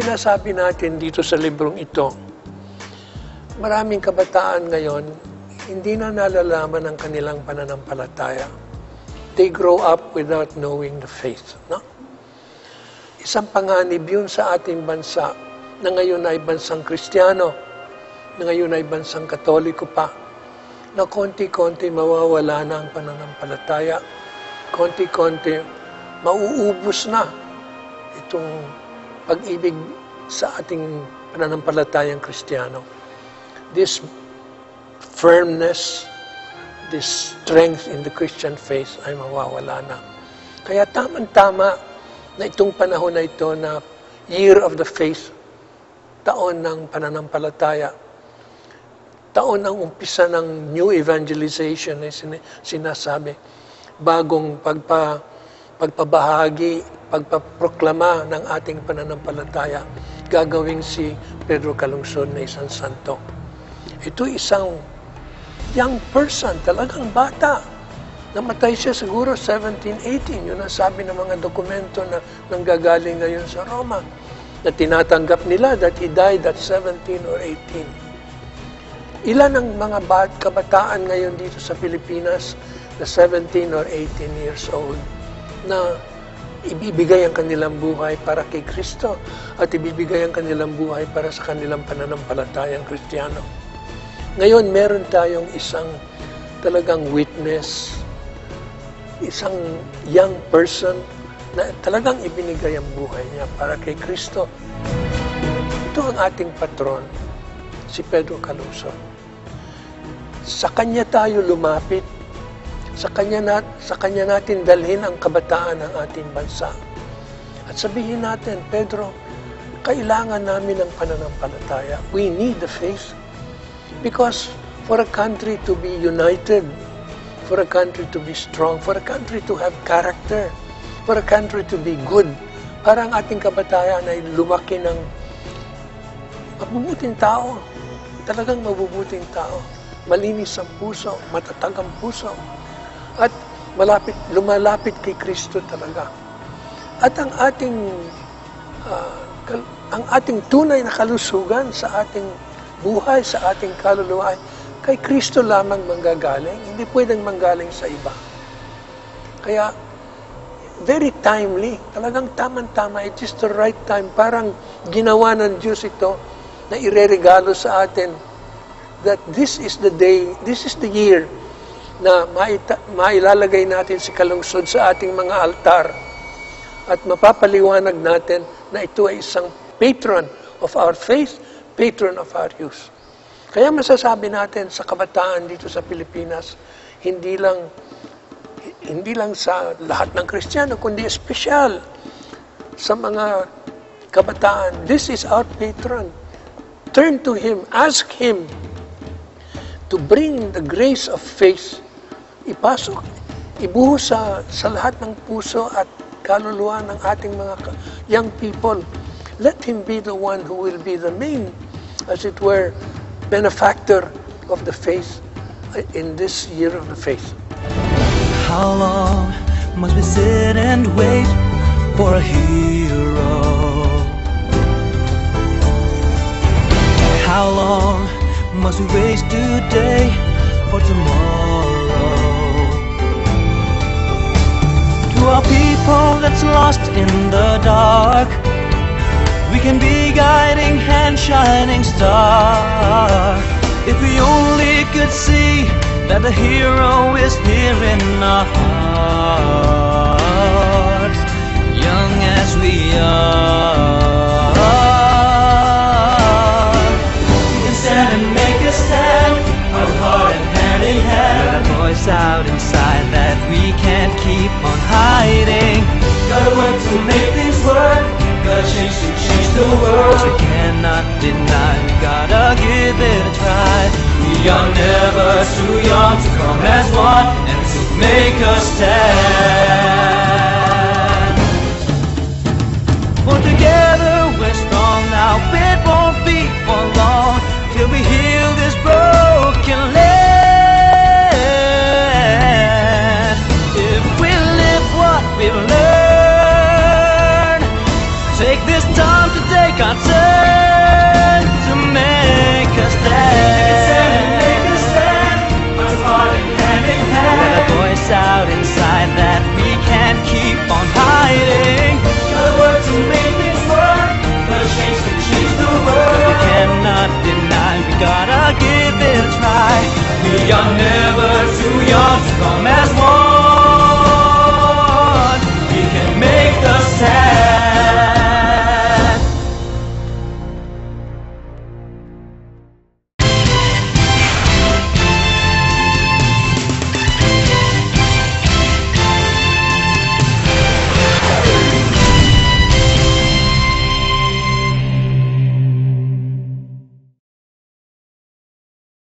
sinasabi natin dito sa librong ito, maraming kabataan ngayon, hindi na nalalaman ang kanilang pananampalataya. They grow up without knowing the faith. No? Isang panganib yun sa ating bansa na ngayon ay bansang Kristiyano, na ngayon ay bansang Katoliko pa, na konti-konti mawawala na ang pananampalataya, konti-konti mauubos na itong pag-ibig sa ating pananampalatayang Kristiyano. This firmness, this strength in the Christian faith ay mawawala na. Kaya tamang-tama na itong panahon na ito na year of the faith, taon ng pananampalataya, taon ng umpisa ng new evangelization na sinasabi, bagong pagpa, pagpabahagi, pagpaproklama ng ating pananampalataya, gagawing si Pedro Calungsod na isang santo. Ito isang young person, talagang bata. Namatay siya siguro 17, 18. Yun ang sabi ng mga dokumento na nanggagaling ngayon sa Roma na tinatanggap nila that he died at 17 or 18. Ilan ang mga kabataan ngayon dito sa Pilipinas na 17 or 18 years old na ibibigay ang kanilang buhay para kay Kristo at ibibigay ang kanilang buhay para sa kanilang pananampalatayang Kristiyano. Ngayon, meron tayong isang talagang witness, isang young person na talagang ibinigay ang buhay niya para kay Kristo. Ito ang ating patron, si Pedro Caluso. Sa kanya tayo lumapit, sa kanya, nat, sa kanya natin dalhin ang kabataan ng ating bansa. At sabihin natin, Pedro, kailangan namin ng pananampalataya. We need the faith. Because for a country to be united, for a country to be strong, for a country to have character, for a country to be good, para ang ating kabataan ay lumaki ng mabubuting tao, talagang mabubuting tao, malinis ang puso, matatag ang puso, at malapit, lumalapit kay Kristo talaga. At ang ating uh, ang ating tunay na kalusugan sa ating buhay sa ating kaluluwa kay Kristo lamang manggagaling, hindi pwedeng manggaling sa iba. Kaya, very timely, talagang tamang-tama, it is the right time, parang ginawa ng Diyos ito na ireregalo sa atin that this is the day, this is the year na maita, mailalagay natin si kalungsod sa ating mga altar at mapapaliwanag natin na ito ay isang patron of our faith, patron of our youth. Kaya masasabi natin sa kabataan dito sa Pilipinas, hindi lang hindi lang sa lahat ng Kristiyano, kundi espesyal sa mga kabataan. This is our patron. Turn to Him, ask Him to bring the grace of faith. Ipasok, ibuhos sa, sa lahat ng puso at kaluluwa ng ating mga young people. Let Him be the one who will be the main as it were, benefactor of the faith uh, in this year of the faith. How long must we sit and wait for a hero? How long must we waste today for tomorrow? To our people that's lost in the dark we can be guiding hand, shining star. If we only could see that the hero is here in our hearts, young as we are. keep on hiding. Gotta work to make this work. Gotta change to change the world. We cannot deny. We gotta give it a try. We are never too young to come as one and to make a stand. For together we're strong now. It won't be for long till we heal this burden.